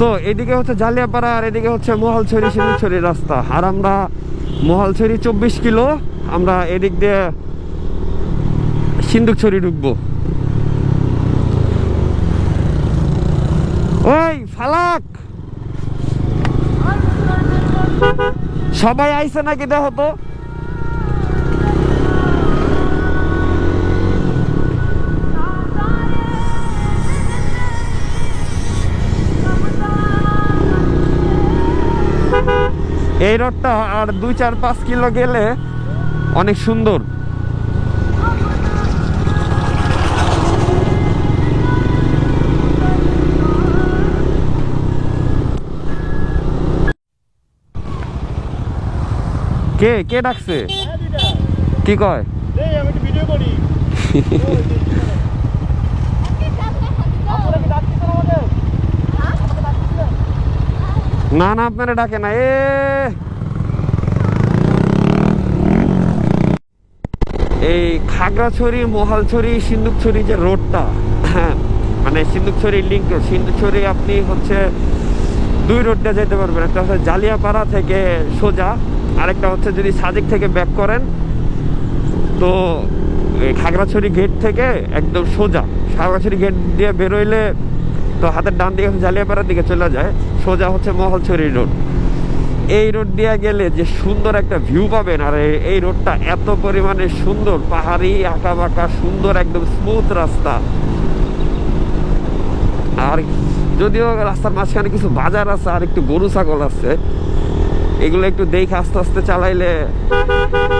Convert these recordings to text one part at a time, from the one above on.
So এদিকে হচ্ছে জালিয়াপাড়া আর এদিকে হচ্ছে মহালছড়ি সিন্ধুছড়ি রাস্তা। আর আমরা মহালছড়ি চব্বিশ কিলো, আমরা এদিক দিয়ে সিন্ধুকছড়ি ঢুকবো। ওই, ফালাক! সবাই আইছে নাকি দেখো তো? এই রোডটা আর দুই চার পাঁচ কিলো গেলে অনেক সুন্দর। কে কে ডাকছে? কি কয়? আমি ভিডিও করি আপনারা কি ডাকতেছেন আমাদের আমাকে ডাকতেছেন না না, আপনারা ডাকে না, এ। এই খাগড়াছড়ি, মহালছড়ি সিন্দুকছড়ি যে রোডটা হ্যাঁ মানে সিন্দুকছড়ি লিঙ্ক রোড সিন্দুকছড়ি আপনি হচ্ছে দুই রোডটা যেতে পারবেন। একটা হচ্ছে জালিয়াপাড়া থেকে সোজা, আরেকটা হচ্ছে যদি সাদিক থেকে ব্যাক করেন, তো খাগড়াছড়ি গেট থেকে একদম সোজা। খাগড়াছড়ি গেট দিয়ে বেরোইলে তো হাতের ডান দিকে জালিয়াপাড়ার দিকে চলে যায়। সোজা হচ্ছে মহলছড়ি রোড। এই রোড দিয়ে গেলে যে সুন্দর একটা ভিউ পাবেন, আর এই- রোডটা এত পরিমাণে সুন্দর, পাহাড়ি আঁকা বাঁকা সুন্দর, একদম স্মুথ রাস্তা। আর যদিও রাস্তার মাঝখানে কিছু বাজার আছে, আর একটু গরু ছাগল আছে। এগুলো একটু দেখে আস্তে আস্তে চালাইলে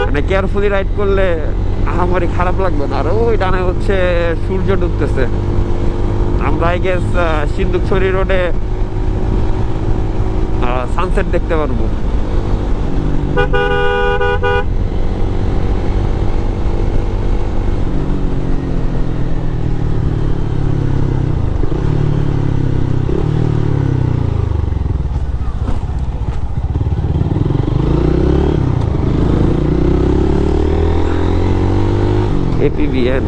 মানে কেয়ারফুলি রাইড করলে আহামারি খারাপ লাগবে না। আর ওই ডানে হচ্ছে সূর্য ডুবতেছে। আমরা আই গেস সিন্দুকছড়ি রোডে সানসেট দেখতে পারব। এপিবিএন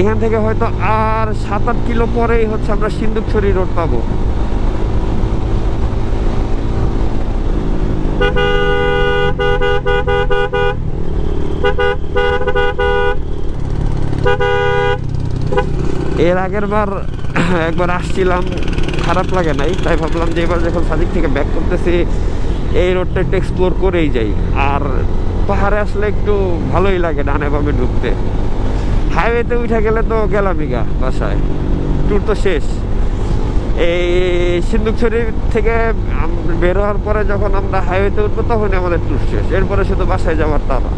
এখান থেকে হয়তো আর সাত আট কিলো পরেই হচ্ছে আমরা সিন্দুকছড়ি রোড পাবো। এর আগের বার একবার আসছিলাম, খারাপ লাগে নাই, তাই ভাবলাম যে এবার যখন সাদিক থেকে ব্যাক করতেছি, এই রোডটা একটু এক্সপ্লোর করেই যাই। আর পাহাড়ে আসলে একটু ভালোই লাগে ডানে বামে ঢুকতে। হাইওয়েতে উঠে গেলে তো গেলামই গা বাসায়। ট্যুর তো শেষ। এই সিন্ধুকছড়ি থেকে বের হওয়ার পরে যখন আমরা হাইওয়েতে উঠবো, তখনই আমাদের ট্যুর শেষ। এরপরে শুধু বাসায় যাওয়ার তারা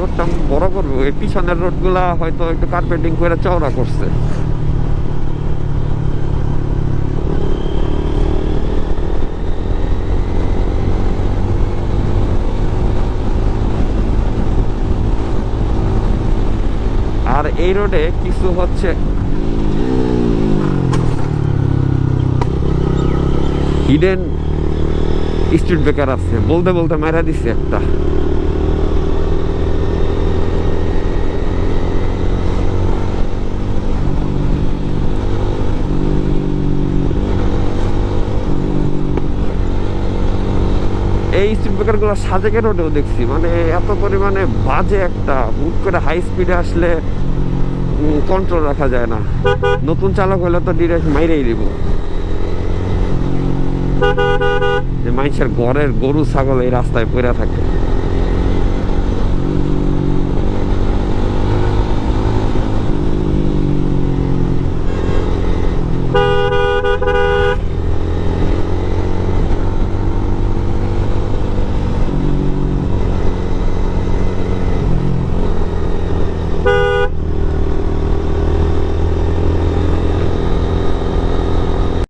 রোডটা বড় করব। এই পিছনের রোডগুলা হয়তো একটু কার্পেটিং করে চওড়া করছে। আর এই রোডে কিছু হচ্ছে হিডেন স্ট্রিট বেকার আছে। বলতে বলতে মারা দিছে একটা। এই স্পিড ব্রেকারগুলো সাজেকের রোডেও দেখছি? মানে এত পরিমাণে বাজে একটা, হুট করে হাই স্পিডে আসলে কন্ট্রোল রাখা যায় না। নতুন চালক হলে তো ডিরেক্ট মাইরেই দিব। যে মানুষের ঘরের গরু, ছাগল এই রাস্তায় পড়ে থাকে।